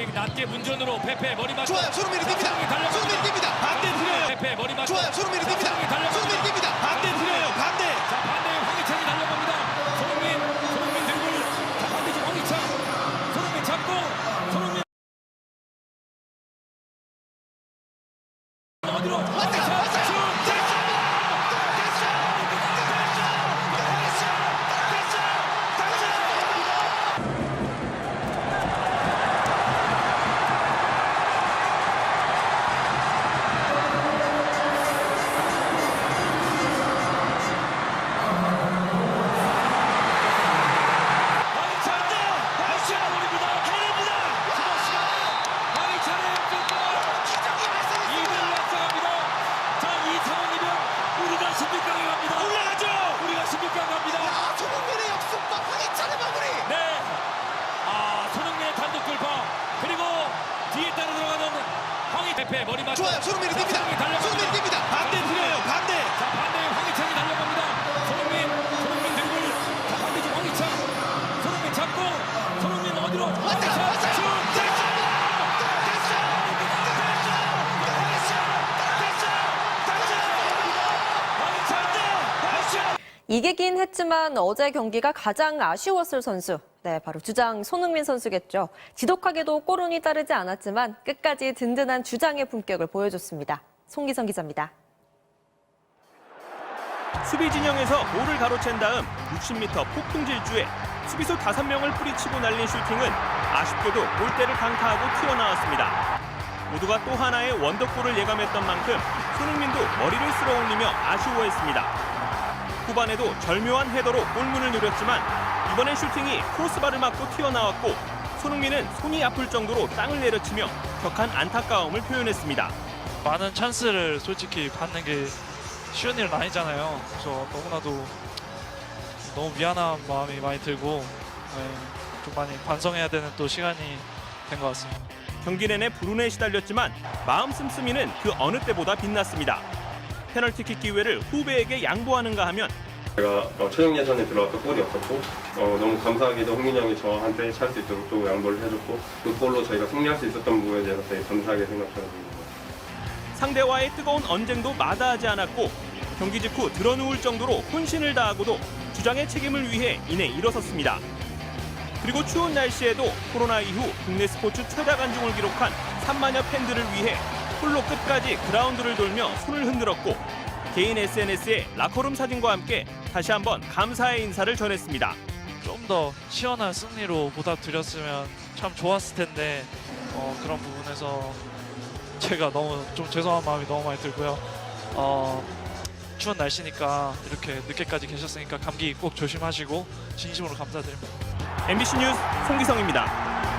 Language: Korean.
좌측 낮게 문전으로 페페 머리 맞고 좋아요. 손흥민이 뜁니다. 손흥민이 뜁니다. 반대 틀려요. 페페 머리 맞고 좋아요. 자, 뜁니다. 손흥민이 뜁니다. 반대 틀려요. 반대. 자 반대에 황희찬이 달려갑니다. 손흥민 손흥민 드리블 자 반대쪽 황희찬 손흥민 잡고 손흥민 어디로 왔다. 뒤에 따라 들어가는 황희 대패 머리 맞고. 좋아요. 손흥민이 자, 뜁니다. 손흥민이 뜁니다. 반대 틀려요. 반대. 자, 반대에 황희찬이 달려갑니다. 손흥민, 손흥민 드리블. 자, 반대쪽 황희찬. 손흥민 잡고. 손흥민 어디로? 왔다. 슛! 이기긴 했지만 어제 경기가 가장 아쉬웠을 선수. 네, 바로 주장 손흥민 선수겠죠. 지독하게도 골운이 따르지 않았지만 끝까지 든든한 주장의 품격을 보여줬습니다. 송기성 기자입니다. 수비 진영에서 볼을 가로챈 다음 60m 폭풍 질주에 수비수 5명을 뿌리치고 날린 슈팅은 아쉽게도 골대를 강타하고 튀어나왔습니다. 모두가 또 하나의 원더골을 예감했던 만큼 손흥민도 머리를 쓸어올리며 아쉬워했습니다. 후반에도 절묘한 헤더로 골문을 노렸지만 이번엔 슈팅이 크로스바를 맞고 튀어나왔고 손흥민은 손이 아플 정도로 땅을 내려치며 격한 안타까움을 표현했습니다. 많은 찬스를 솔직히 받는 게 쉬운 일은 아니잖아요. 그래서 너무나도 너무 미안한 마음이 많이 들고 네, 좀 많이 반성해야 되는 또 시간이 된 것 같습니다. 경기 내내 불운에 시달렸지만 마음 씀씀이는 그 어느 때보다 빛났습니다. 페널티킥 기회를 후배에게 양보하는가 하면 제가 어, 최종 예선에 들어갔던 골이 없었고 어, 너무 감사하게도 홍민이 형이 저한테 찰 수 있도록 또 양보를 해줬고 그 골로 저희가 승리할 수 있었던 부분에 대해서 되게 감사하게 생각하고 있습니다. 상대와의 뜨거운 언쟁도 마다하지 않았고 경기 직후 드러누울 정도로 혼신을 다하고도 주장의 책임을 위해 이내 일어섰습니다. 그리고 추운 날씨에도 코로나 이후 국내 스포츠 최다 관중을 기록한 3만여 팬들을 위해 홀로 끝까지 그라운드를 돌며 손을 흔들었고 개인 SNS에 라커룸 사진과 함께 다시 한번 감사의 인사를 전했습니다. 좀 더 시원한 승리로 보답드렸으면 참 좋았을 텐데 어, 그런 부분에서 제가 너무 좀 죄송한 마음이 너무 많이 들고요. 어, 추운 날씨니까 이렇게 늦게까지 계셨으니까 감기 꼭 조심하시고 진심으로 감사드립니다. MBC 뉴스 송기성입니다.